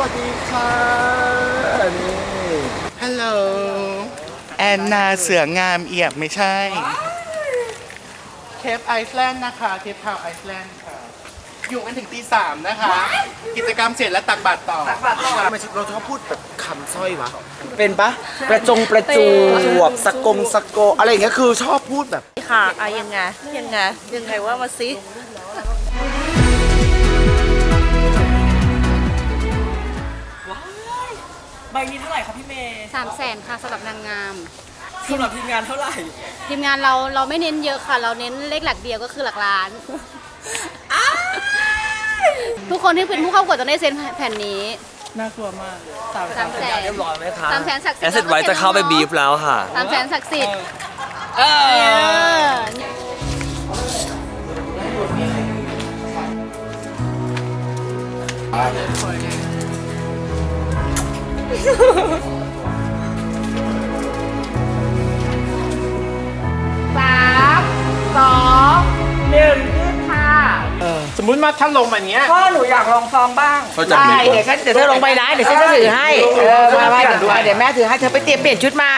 วัสดีค่ะนี่ฮัลโหลแอนนาเสืองามเอียบไม่ใช่เทปไอซ์แลนด์นะคะเทปทาวน์ไอซ์แลนด์ค่ะอยู่กันถึงตีสามนะคะ กิจกรรมเสร็จแล้วตักบาตรต่อทำไมเราชอบพูดแบบคำสร้อยวะ เป็นปะประจงประจูวบสกงสกโก อะไรอย่างเงี้ยคือชอบพูดแบบค่ะอะยังไงยังไงยังไงว่ามาสิ ใบนี้เท่าไหร่ครับพี่เมย์สามแสนค่ะสำหรับนางงาม สำหรับทีมงานเท่าไหร่ทีมงานเราเราไม่เน้นเยอะค่ะ เราเน้นเลขหลักเดียวก็คือหลักล้านทุกคนที่เป็นผู้เข้าประกวดต้องได้เซ็นแผ่นนี้น่ากลัวมากสามสามแสนเรียบร้อยไหมคะสามแสนศักดิ์สิทแอธิ์สเซทไว้จะเข้าไปบีฟแล้วค่ะ สามแสนศักดิ์สิทธิ์เอเออ อ สามสองหนึ่งขึ้นค่ะ สมมุติว่าถ้าลงมาเนี้ย พ่อหนูอยากลองซองบ้างเขาจะได้มีเดี๋ยวฉันเดี๋ยวเธอลงไปนะเดี๋ยวฉันจะถือให้เออมามาเดี๋ยวเดี๋ยวแม่ถือให้เธอไปเตรียมเปลี่ยนชุดมา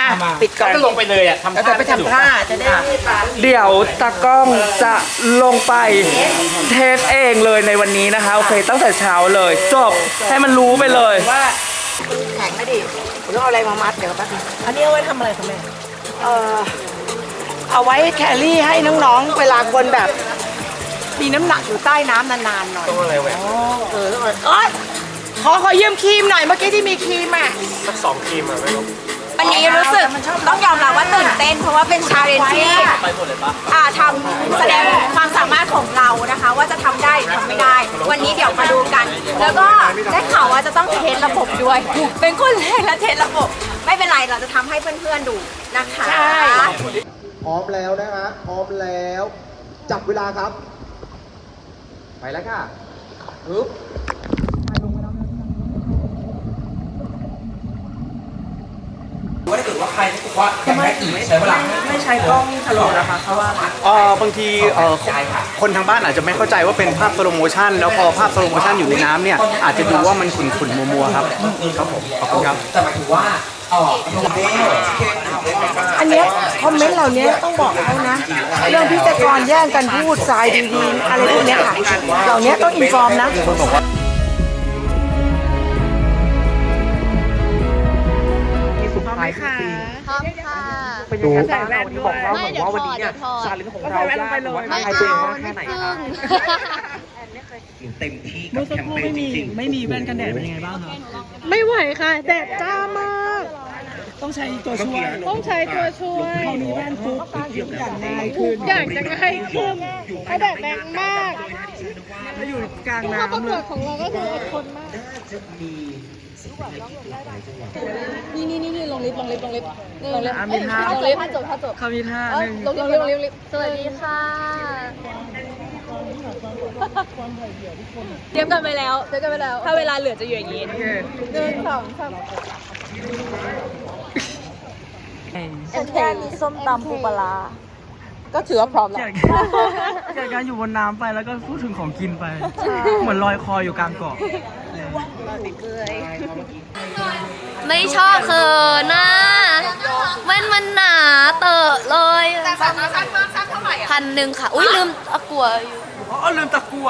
ปิดก่อนก็ลงไปเลยอะทำแล้วเธอไปทำท่าจะได้ไม่ตาเดี๋ยวตากล้องจะลงไปเทสเองเลยในวันนี้นะคะ โอเคตั้งแต่เช้าเลย จบให้มันรู้ไปเลยว่า แข็งไม่ดิผมต้องเอาอะไรมามัดเดี๋ยวแป๊บนึงอันนี้เอาไว้ทำอะไรคะแม่เออเอาไว้แครี่ให้น้องๆ เวลาคนแบบ มีน้ำหนักอยู่ใต้น้ำนานๆหน่อยต้องอะไรแหวกเออเอ้ยขอขอยืมครีมหน่อยเมื่อกี้ที่มีครีมอะ สักสองทีมอะไม่รู้ วันนี้รู้สึกต้องยอมรับว่าตื่นเต้น เพราะว่าเป็นชาเลนจ์ที่อ่าทำแสดงความสามารถของเรานะคะ ว่าจะทำได้หรือทำไม่ได้ วันนี้เดี๋ยวมาดูกัน แล้วก็ได้ข่าวว่าจะต้องเทสระบบด้วย เป็นคนแรกและเทสระบบ ไม่เป็นไรเราจะทำให้เพื่อนๆดูนะคะพร้อมแล้วนะฮะ พร้อมแล้ว จับเวลาครับ ไปแล้วค่ะปึ๊บ ไม่ใช้กล้องทะลุนะคะเพราะว่าเอ่อบางทีเอ่อคนทางบ้านอาจจะไม่เข้าใจว่าเป็นภาพสโลโมชันแล้วพอภาพสโลโมชันอยู่ในน้ำเนี่ยอาจจะดูว่ามันขุ่นขุ่นๆมัวมัวๆครับครับผมขอบคุณครับอันเนี้ยคอมเมนต์เหล่านี้ต้องบอกเขานะ เรื่องพิจกรแย่งกันพูดทรายดีๆอะไรพวกเนี้ยค่ะเหล่านี้ต้องอินฟอร์มนะ เป็นยังไงบ้างวันนี้บอกว่าไม่เหมือนเดี๋ยวว่าวันถอนี้ดเนี่เดี๋ยวถอดยชาเลนจ์ของเรายากหรือว่าไม่ท้าทายเอาตัวเองมากไม่แค่ไหนครึ่คะงเมื่อสักครู่ไม่มีไม่มีแว่นกันแดดเป็นยังไงบ้างคะไม่ไหวค่ะ แดดจ้ามาก ต้องใช้ตัวช่วย ต้องใช้ตัวช่วย พอมีแว่นปุ๊บทุกอย่างง่ายขึ้นอยากจะง่ายขึ้นเพราะแดดแรงมากแล้วอยู่กลางถ้าประน้ำกเลวยดของเราก็คืออดทนมากนี่ นี่นี่นี่ลงลิฟต์ลงลิฟต์ลงลิฟต์ลงลิฟต์อะมีท่า ลงลิฟต์ถ้าจบถ้าจบเขามีท่าเอ้หยนึ่งลงลิฟต์ลงลิฟต์ลงลิฟต์สวัสดีค่ะเตรียมกันไปแล้ว เจอกันไปแล้วถ้าเวลาเหลือจะอยู่อย่างนี้โอเคหนึ่งสองสามแค่มีส้มตำปูปลา ก็ถือว่าพร้อมแล้วจากจากการอยู่บนน้ำไปแล้วก็พูดถึงของกินไป เหมือนลอยคออยู่กลางเกาะไม่ชอบเขินนะแว่นมันหนาเตอะเลยพันหนึ่งค่ะ อุ้ยลืมตะกัวอยู่อ๋อลืมตะกั่ว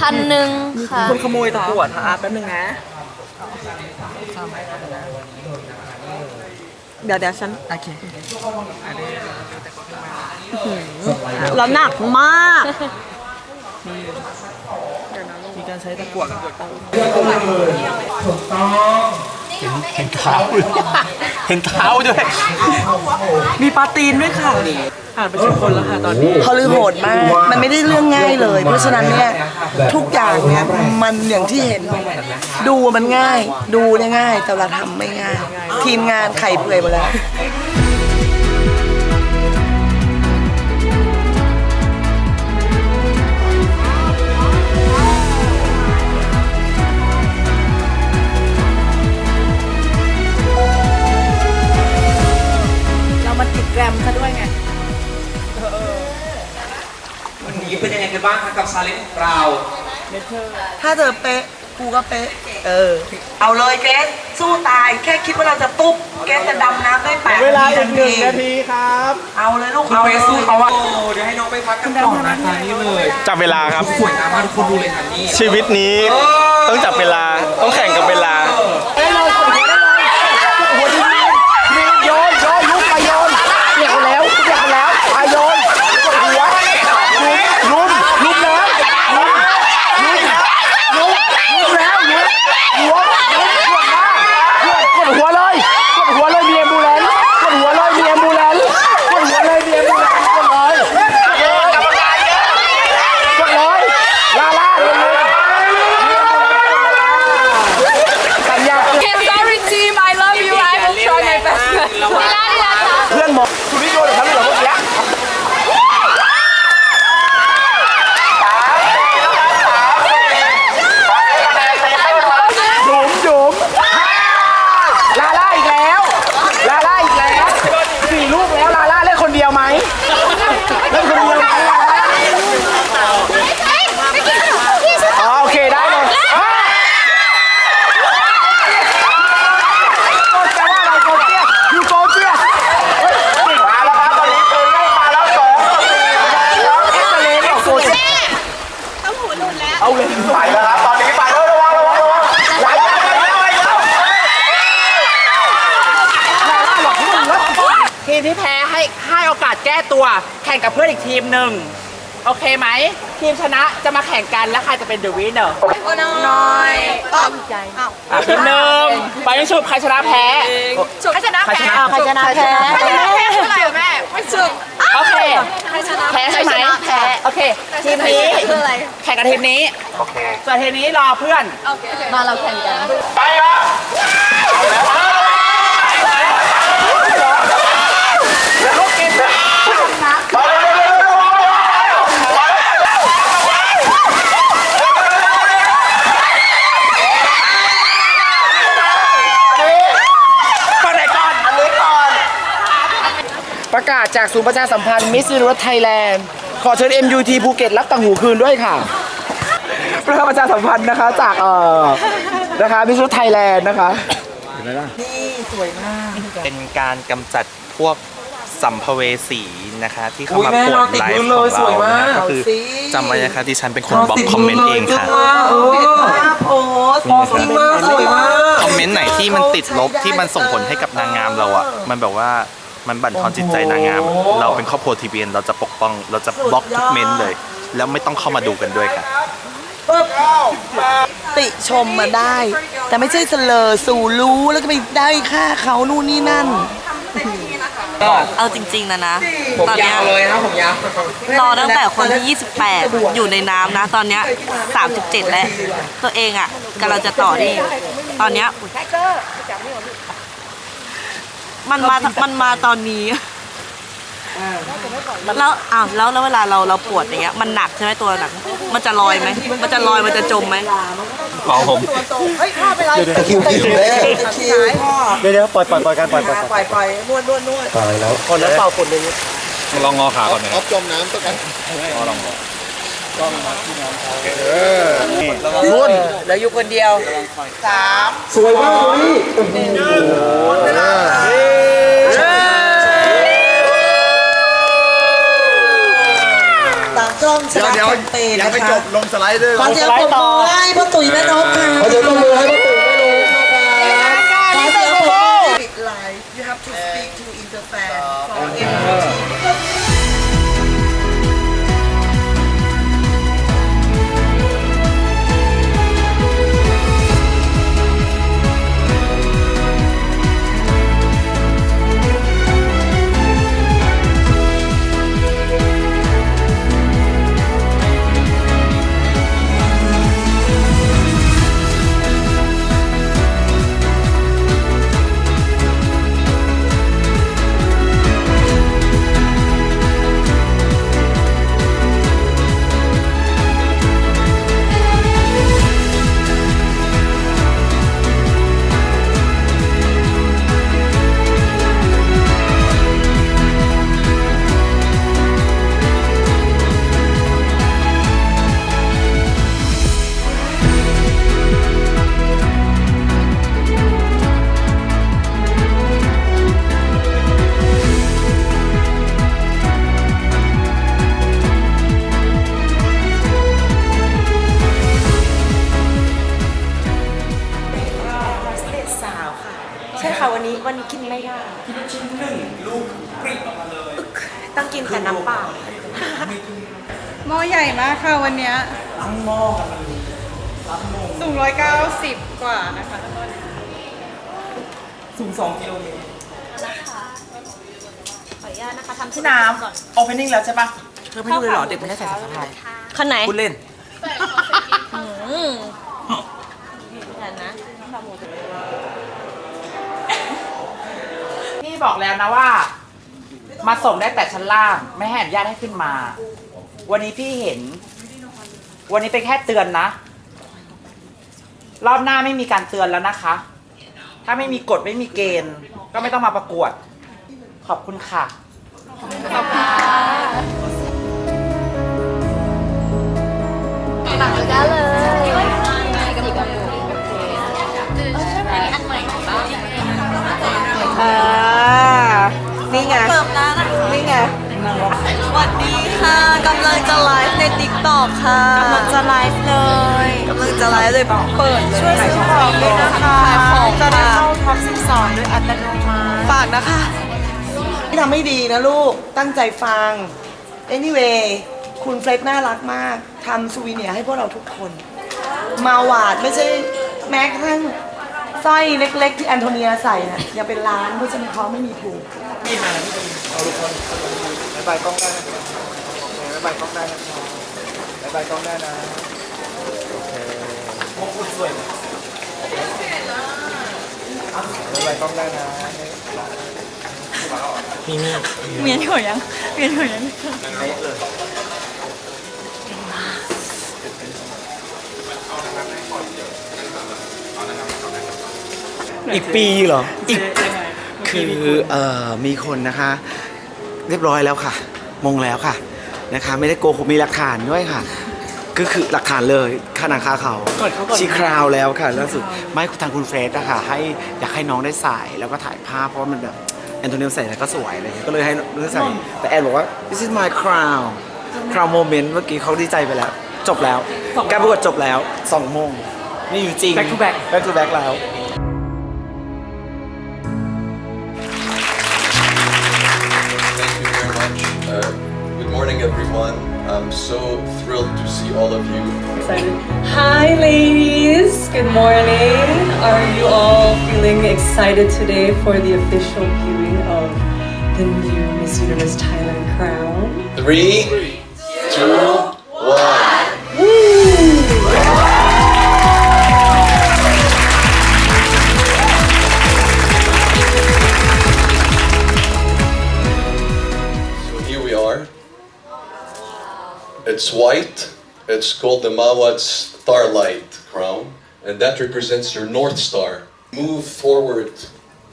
พันหนึ่งค่ะคนขโมยตะกั่วท่าแป๊บนึงนะ เดี๋ยวเดี๋ยวฉันโอเคแล้วหนักมากมีการใช้ตะกั่วกันเกิด ขึ้นเห็นเท้าเลยเห็นเท้าด้วย มีปลาตีนด้วยค่ะผ่านไปสิบคนแล้วค่ะตอนนี้เขาลือโหดมาก มันไม่ได้เรื่องง่ายเลย เพราะฉะนั้นเนี่ยทุกอย่างเนี่ยมันอย่างที่เห็น ดูมันง่าย ดูเนี่ยง่ายแต่เราทำไม่ง่าย ทีมงานไข่เปื่อยหมดแล้ว ไงกันบ้างคะกับชาเลนจ์ของเรา ถ้าเธอเป๊ะกูก็เป๊ะ เออ เอาเลยเกสสู้ตายแค่คิดว่าเราจะตุ๊บเกสจะดำน้ำได้แปดเวลาอีกหนึ่งทันาทีครับ เอาเลยลูกเอาเลยสู้เขาอะจับเวลาครับสวยงามมากทุกคนดูเลยทันนี่ชีวิตนี้ต้องจับเวลาต้องแข่งกับเวลา โยนโยนลุกไปโยนเรียกเขาแล้วเรียกเขาแล้วไปโยนกดหัวลุมลุมแล้วลุมลุมลุมลุมแล้วลุมหัวลุมกดหน้ากดกดหัวเลยกดหัวเลยมีแอมบูเลนซ์กดหัวเลยมีแอมบูเลนซ์กดหัวเลยมีแอมบูเลนซ์กดเลยกดเลยลาลาเลยสัญญา Okay sorry team I love you I will try my best เวลาดีแล้วค่ะ เพื่อนบอกคุณนี่โยนกับเขาเลยเหรอเมื่อกี้จุ๋มจุ๋มลาล่าอีกแล้ว ลาล่าอีกแล้วสี่ลูกแล้วลาล่าเล่นคนเดียวไหมเล่นคนเดียวไหมลาล่าอ๋อโอเคได้เลยอะโกเจียว่าอะไรโกเจียอยู่โกเจีย มาแล้วครับตอนนี้ปืนไล่มาแล้วสองสองเอ็กซเรย์ของโซเชียลต้องหูรุนแล้ว เอาเลยไปแล้วครับตอนนี้ไปแล้วระวังระวังระวังไหลแล้วไหลไหลแล้วทีมที่แพ้ให้ให้โอกาสแก้ตัว แข่งกับเพื่อนอีกทีมหนึ่งโอเคไหม ทีมชนะจะมาแข่งกันแล้วใครจะเป็นเดอะวินเนอร์น้อยทีมหนึ่งไปยิงชุบใครชนะแพ้ ใครชนะใครแพ้ชนะใครชนะแพ้ ใครชนะแพ้เท่าไหร่แม่ สุดโอเคใครชนะแพ้ใช่ไหมใครชนะแพ้โอเคทีมนี้คืออะไรแข่งกับทีมนี้ส่วนทีมนี้รอเพื่อนมาเราแข่งกันไปครับไปเร็วเร็วเร็วระวังระวัง ไปไหนก่อน อันนี้ก่อน ประกาศจากศูนย์ประชาสัมพันธ์มิสซิรถไทยแลนด์ขอเชิญ MUT ภูเก็ตรับต่างหูคืนด้วยค่ะประกาศประชาสัมพันธ์นะคะจากเอ่อนะคะมิสซิรถไทยแลนด์นะคะเป็นการกำจัดพวกสัมภเวสีนะคะ ที่เข้ามาปวดไลฟ์ของเรานะคะก็คือจำไว้นะคะที่ฉันเป็นคนบล็อกคอมเมนต์เองค่ะโอ้โหสวยมากสวยมาก คอมเมนต์ไหนที่มันติดลบที่มันส่งผลให้กับนางงามเราอะ มันแบบว่า มันบั่นทอนจิตใจนางงาม เราเป็นครอบครัวทีวีเราจะปกป้อง เราจะบล็อกทุกเมนต์เลย แล้วไม่ต้องเข้ามาดูกันด้วยค่ะติชมมาได้ แต่ไม่ใช่เสลอสู่รู้แล้วก็ไปได้ค่าเขานู่นนี่นั่น เอาจริงๆนะนะตอนเนี้ยเลยนะผมยาว รอตั้งแต่คนที่ 28 อยู่ในน้ำนะ ตอนเนี้ย37 แล้ว ตัวเองอะกำลังจะต่อนี่ ตอนเนี้ย มันมามันมาตอนนี้แล้วอ้าวแล้วแล้วเวลาเราเราปวดอย่างเงี้ยมันหนักใช่ไหมตัวหนัก มันจะลอยไหมมันจะลอยมันจะจมไหมของผมคิวคิวเลยคิวพ่อเดี๋ยวเดี๋ยวปล่อยปล่อยปล่อยกันปล่อยปล่อยปล่อยปล่อยนวดนวดนวดตายแล้วคนแล้วเป่าคนเลยลองงอขาก่อนนะออฟจมน้ำตัวกัน นุ่นแล้วอยู่คนเดียวสามสวยมากตัวนี้โอ้โหตามกล้องชนะแคมเปญนะคะลงสไลด์ด้วยขอเสียงปรบมือให้พ่อตุ๋ยแม่นกค่ะเขาจะลงมือให้พ่อตุ๋ยไม่รู้นะครับขอเสียงปรบมือ Live you have to speak to interfan for everyone สูง2กิโลเมตรขออนุญาตนะคะทำพี่น้ำ opening แล้วใช่ปะเธอไม่ดูเลยเหรอเด็กไม่ได้ใส่สายสะพายคนไหนพูดเล่น อืมเดี๋ยวนะ พี่บอกแล้วนะว่า มาส่งได้แต่ชั้นล่าง ไม่ให้อนุญาตให้ขึ้นมา วันนี้พี่เห็น วันนี้เป็นแค่เตือนนะ รอบหน้าไม่มีการเตือนแล้วนะคะ ถ้าไม่มีกฎไม่มีเกณฑ์ ก็ไม่ต้องมาประกวด ขอบคุณค่ะตักได้เลยอ่านี่ไง เติมแล้วนะนี่ไง สวัสดีค่ะ กำลังจะไลฟ์ใน t ิ k t o k ค่ะ กำลังจะไลฟ์เลยกำลัง จะไลฟ์เลยเปิดเลยช่วยซื้อของด้วยนะคะขายของจะได้ค่ะเข้าท็อป12ด้วยอัตโนมัติฝากนะคะที่ทำให้ดีนะลูกตั้งใจฟัง anyway คุณเฟร็ดน่ารักมากทำซูวิเนียร์ให้พวกเราทุกคน มาหวาดไม่ใช่แม้กระทั่งสร้อยเล็กๆ ที่แอนโทเนียใส่น่ะยังเป็นล้านเพราะฉะนั้นเขาไม่มีผูกบายบายกล้องได้นะครับบายบายกล้องได้นะครับบายบายกล้องได้นะโอเค สวยบายบายกล้องได้นะเมียนหัวยังเมียนหัวยังอีกปีเหรอ อีก คือเอ่อมีคนนะคะ เรียบร้อยแล้วค่ะ มงแล้วค่ะ นะคะ ไม่ได้โกหกมีหลักฐานด้วยค่ะ ก็คือหลักฐานเลยขนาดคาเขาชีคราวแล้วค่ะล่าสุดไม่ทางคุณเฟรดอะค่ะให้อยากให้น้องได้ใส่แล้วก็ถ่ายภาพเพราะว่ามันแบบแอนโทเนียใส่แล้วก็สวยอะไรอย่างเงี้ยก็เลยให้น้องใส่แต่แอนบอกว่า this is my crown crown moment เมื่อกี้เขาดีใจไปแล้ว จบแล้วการประกวดจบแล้วสองโมงนี่อยู่จริง Back to back back to back แล้ว Thank you very much. Uh, good morning, everyone. I'm so thrilled to see all of you. Hi, ladies. Good morning. Are you all feeling excited today for the official viewing of the new Miss Universe Thailand crown? Three, two, one. It's white. It's called the Mawat Starlight Crown, and that represents your North Star. Move forward,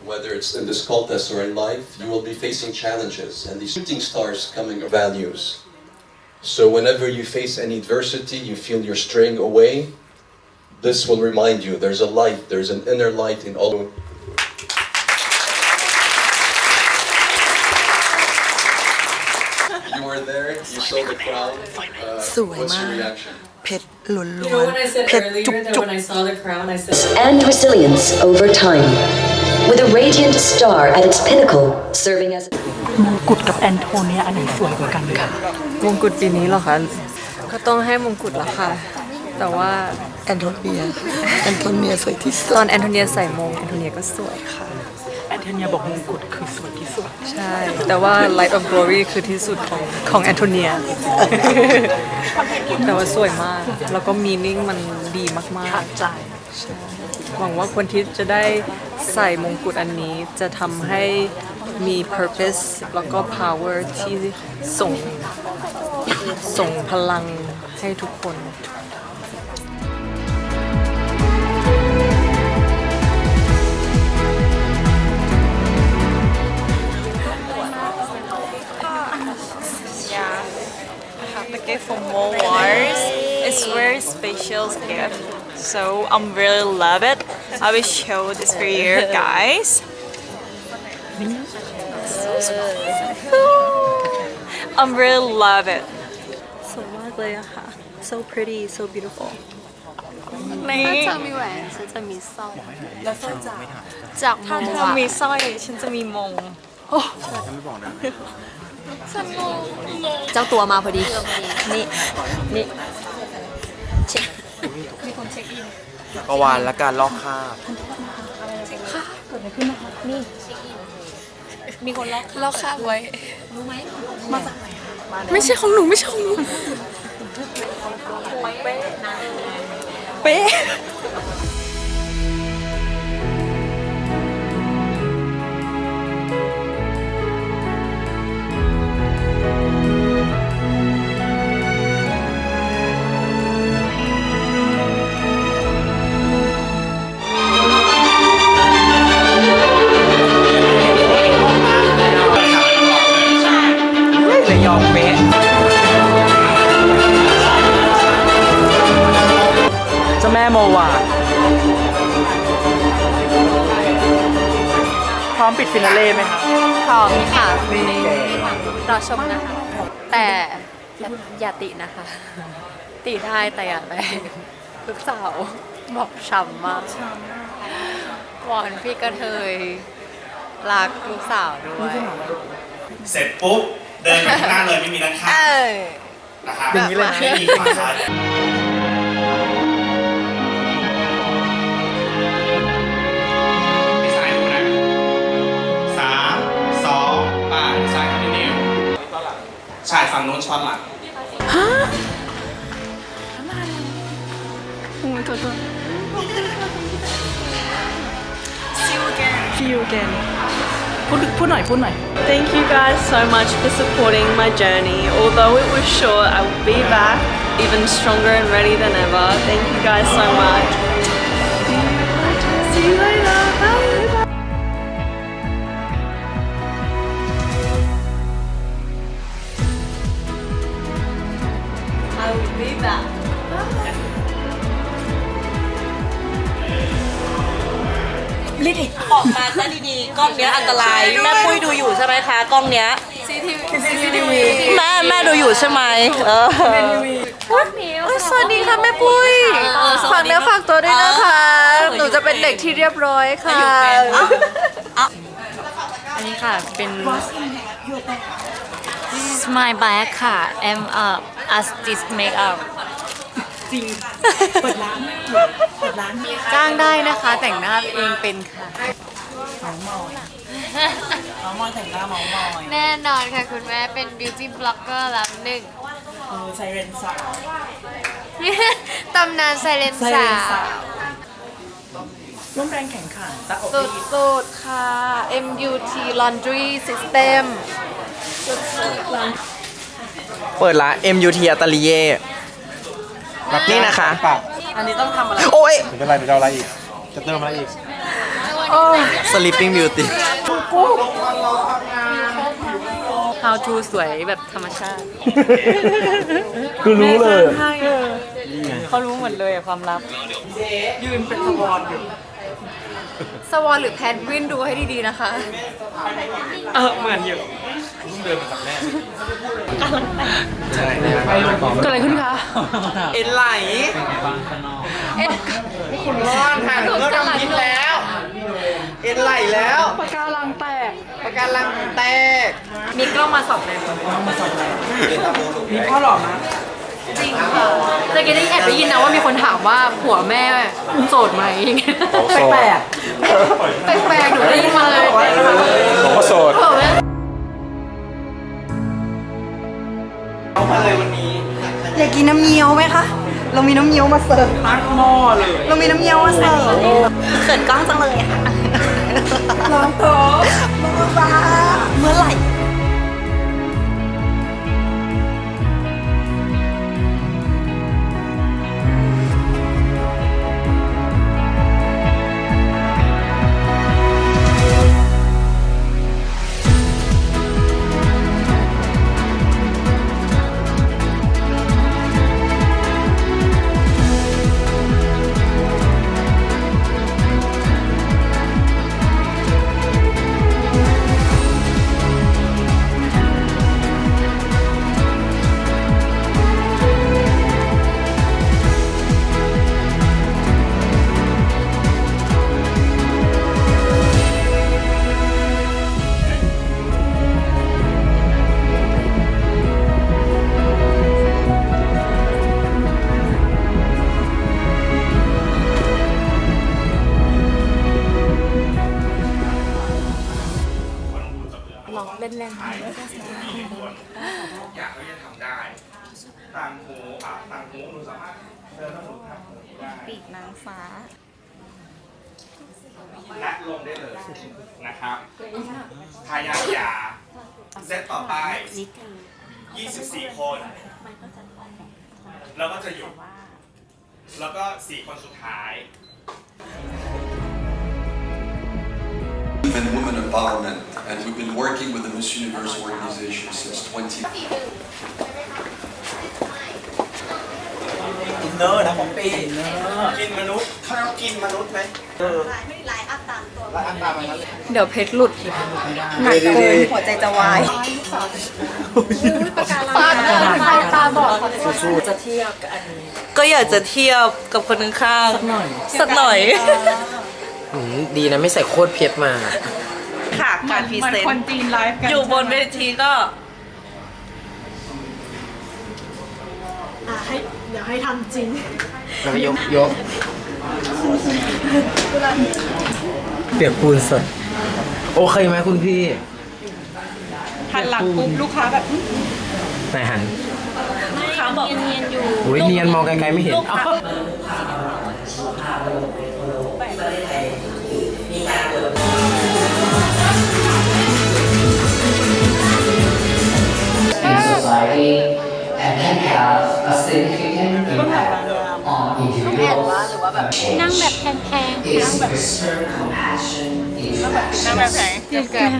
whether it's in this contest or in life, you will be facing challenges, and these shooting stars coming are values. So whenever you face any adversity, you feel you're straying away, this will remind you there's a light, there's an inner light in all. Were there, you saw the crown. Uh, what's your reaction? เผ็ดหล้วน You know when I said เผ็ด earlier จุก that จุก when I saw the crown, I said, and resilience over time. With a radiant star at its pinnacle, serving as มงกุฎกับแอนโทเนียอันไหนสวยกว่ากันค่ะ มงกุฎปีนี้เหรอคะก็ต้องให้มงกุฎละค่ะ แต่ว่าแอนโทเนีย แอนโทเนียสวยที่สุตอดนแอนโทเนียใส่มงแอนโทเนียก็สวยค่ะ แอนโทเนียบอกมงกุฎคือสวยที่สุด ใช่ แต่ว่า Light of Glory คือที่สุดของของแอนโทเนีย แต่ว่าสวยมาก แล้วก็มีนิ่งมันดีมาก ๆ ใจหวังว่าคนที่จะได้ใส่มงกุฎอันนี้จะทำให้มี purpose แล้วก็ power ที่ส่งส่งพลังให้ทุกคน gift from More Wars. It's very special gift, so I'm really love it. I will show this for you guys. I'm really love it. สวยมากเลยอะค่ะ so pretty so beautiful นี่ ถ้าเธอมีแหวนฉันจะมีสร้อย แล้วสร้อยจาก จาก ถ้าเธ โม อ อะ มีสร้อยฉันจะมีมง เจ้าตัวมาพอดี นี่ นี่ประวานและการลอกคราบมีคนล็อกเราคาบไว้ รู้ไหมไม่ใช่ของหนูไม่ใช่ของหนูเป๊ะ แม่โมวา พร้อมปิดฟินาเล่ไหมครับพร้อมค่ะรอชมนะคะ แต่อย่าอย่าตินะคะ ติได้แต่อย่าแรงลูกสาวบอกช้ำมากวอนพี่กระเทยรักลูกสาวด้วย เสร็จปุ๊บ เดินไปข้างหน้าเลยไม่มีด้านข้างเออนะครับอย่างนี้เลยนะไม่มีฝั่งซ้าย ใช่ฝั่งนู้นช้อนหลัง See you again. See you again. พูดพูดหน่อยพูดหน่อย Thank you guys so much for supporting my journey. Although it was short, I will be back even stronger and ready than ever. Thank you guys so much. See you later. Will be back. ออกมาซะดีๆกล้องเนี้ยอันตราย แม่ปุ้ยดูอยู่ใช่ไหมคะกล้องเนี้ย CCTV แม่แม่ดูอยู่ใช่ไหมเออสวัสดีค่ะแม่ปุ้ยเออสวัฝาสกดีเนื้อฝากตัวด้วยนะคะเออหนูจะเป็นเด็กที่เรียบร้อยค่ะอันนี้ค่ะเป็น This is my bag ค่ะ I'm uh artist makeup จริง เปิดร้านเปิดร้านจ้างได้นะคะ แต่งหน้าเองเป็นค่ะเมาเมามอยแต่งหน้าเมามอยแน่นอนค่ะคุณแม่เป็น beauty blogger ลำหนึ่งเออไซเรนสาวตำนานไซเลนไซเรสานสาววร่วมแรงแข่งขันตะอกสุดสุดๆค่ะ MUT Laundry System เปิดร้าน MUT อัตลีเย่ นี่นะคะอันนี้ต้องทำอะไรโอ้ยจะอะไรจะอะไรอีก จะเติมอะไรอีก Sleeping Beauty How to สวยแบบธรรมชาติคือรู้เลยให้เขารู้หมดเลยอะความลับ ยืนเป็นสวอนอยู่ สวอนหรือแพนกวินดูให้ดีๆนะคะ เออเหมือนอยู่เกิดอะไรขึ้นคะ เอ็นไหลคุณรอดค่ะเริ่มทำพิษแล้ว เอ็นไหลแล้วปากการังแตกปากการังแตก มีกล้องมาสองเลยมีพ่อหล่อนะ จริงค่ะแต่กี้ได้แอบได้ยินนะว่ามีคนถามว่าผัวแม่โสดไหมอย่างเงี้ยแปลกแปลกๆหนูได้ยินมาเลยผมก็โสดผัวแม่อยากกินน้ำเงี้ยวไหมคะ เรามีน้ำเงี้ยวมาเสิร์ฟตั้งหม้อเลยเรามีน้ำเงี้ยวมาเสิร์ฟเขินกล้องจังเลยค่ะร้องโต๊ะมือฟ้าเมื่อไหร่ แล้วก็จะหยุด แล้วก็4คนสุดท้าย and women empowerment, and we've been working with the Miss Universe organization since 20. อินเนอร์นะของปีกินมนุษย์เขาเรียกว่ากินมนุษย์ไหมเออลายอัตตามตัวลายอัตตามมัน เดี๋ยวเพชรหลุดหนักเกินหัวใจจะวายฟาดหน้าใครตาบอดสู้จะเทียบกับอันนี้ก็อยากจะเทียบกับคนข้างๆสักหน่อยสักหน่อยดีนะไม่ใส่โคตรเพียบมา ค่ะการพรีเซนคนต์จีนไลฟ์กันอยู่บนเวทีก็ให้เดี๋ยวให้ทำจริงแล้วก็ยกยก เปียกปูนสด โอเคไหมคุณพี่หันหลังปุ๊บลูกค้าแบบไหนหันลูกค้าบอกเนียนอยู่โอ้ยเนียนมองไกลๆไม่เห็นลูกค้า in society and can have a significant impact on individuals. นั่งแบบแพงๆ Is Mr. Compassion is นั่งแบบไหนเกิดกัน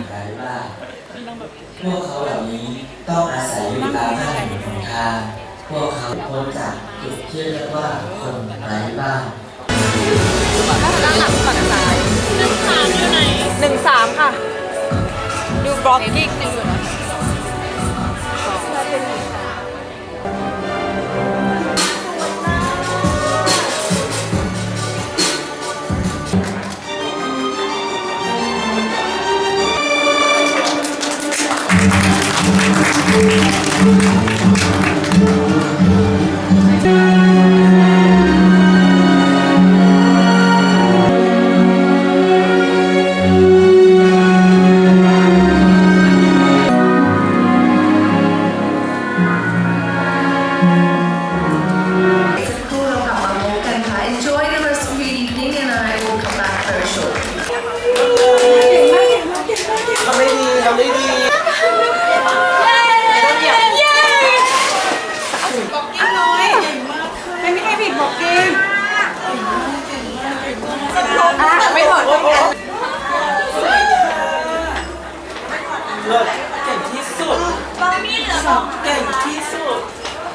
พวกเขาเหล่านี้ต้องอาศัยอยู่ตามถนนหนทางพวกเขาพ้นจากจุดที่เรียกว่าคนไร้บ้านด้านหลังฝั่งซ้ายหนึ่งสามอยู่ไหนหนึ่งสามค่ะ ดูบล็อกกิ้งหนึ่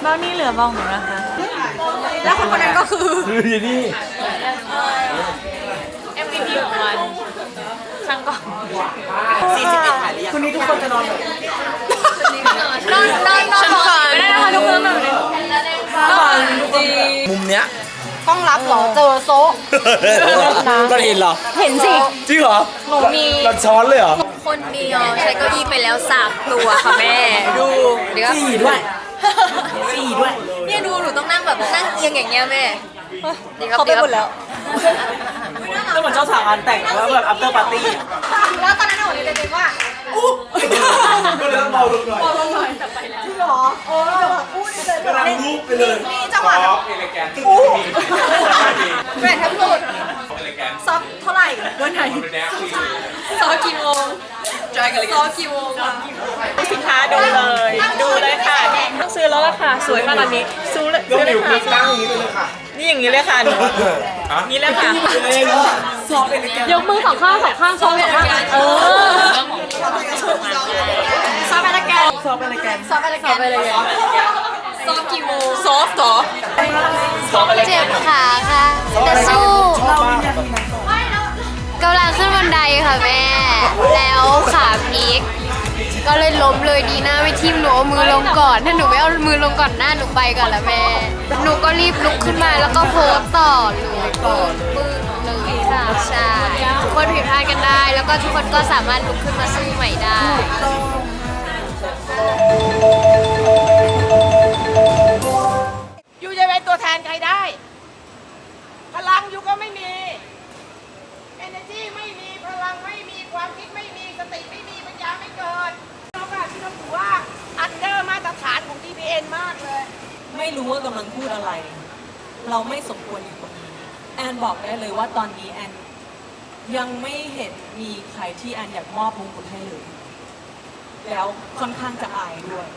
บ้านนี้เหลือบองหนูนะคะ แล้วคนคนนั้นก็คือ คือดีนี่ MVP ของวันช่างกล้อง41ถ่ายหรือยังคนนี้ทุกคนจะนอนแบบนอนนอนนอนนอนไม่ได้นะคะทุกคนนอนนอนจริงมุมเนี้ยต้องรับเหรอเจอโซะเราเห็นเหรอ เห็นสิ จริงเหรอ หนูมีเราช้อนเลยเหรอ คนเดียวใช้เก้าอี้ไปแล้วสามตัวค่ะแม่ ดู เดี๋ยวก็สี่ด้วย สี่ด้วยเนี่ยดูหนูต้องนั่งแบบนั่งเอียงอย่างเงี้ยแม่เดี๋ยวก็เขาไปหมดแล้ว ก็เหมือนเจ้าสาวงานแต่งแล้วแบบ after party อะแล้วตอนนั้นหนูเลยเลยว่าก็เลยต้องเบาลงหน่อยพอลงหน่อยแต่ไปแล้วจริงเหรอโอ้จังหวะพูดนี่เลยก็นั่งรูปไปเลยมีจังหวะซอฟเอเลแกนอู้แหวนแทบหลุดเอเลแกนซับเท่าไหร่วันไหนเป็นแนวคือซอกี่โมง ซอกี่โมงอะสินค้าดูเลย ดูเลยค่ะต้องซื้อแล้วล่ะค่ะ สวยขนาดนี้ซื้อเลยยกซื้อเลนิ้ยวค่ะตั้งอย่างนี้ไปเลยค่ะ นี่อย่างนี้เลยค่ะหนูนี่เลยค่ะซอฟเป็นแกยกมือสองข้างสองข้างซ้อมสองข้างเออซ้อมไปละแกนซอฟเป็นแกนซ้อมไปละแกนไปเลยซ้อมกี่โมงซอฟต์เหรอเจ็บขาค่ะแต่สู้ชอบมา กำลังขึ้นบันไดค่ะแม่ แล้วขาพลิก ก็เลยล้มเลยดีหน้าไม่ทิ่มหนูเอามือลงก่อน ถ้าหนูไม่เอามือลงก่อนหน้าหนูไปก่อนละแม่ หนูก็รีบลุกขึ้นมาแล้วก็โพสต่อเลยปึ้งปึ้งเลยค่ะใช่ทุกคนผิดพลาดกันได้ แล้วก็ทุกคนก็สามารถลุกขึ้นมาสู้ใหม่ได้อยู่จะเป็นตัวแทนใครได้ พลังอยู่ก็ไม่มี ความคิดไม่มีสติไม่มีปัญญาไม่เกิดนรองค่ะที่เรางถือว่าอันเดอร์มาตรฐานของ TPN มากเลย ไม่รู้ว่ากำลังพูดอะไร เราไม่สมควรอยู่ตรงนี้แอนบอกได้เลยว่าตอนนี้แอนยังไม่เห็นมีใครที่แอนอยากมอบมงกุฎให้เลย แล้วค่อนข้างจะอายด้วย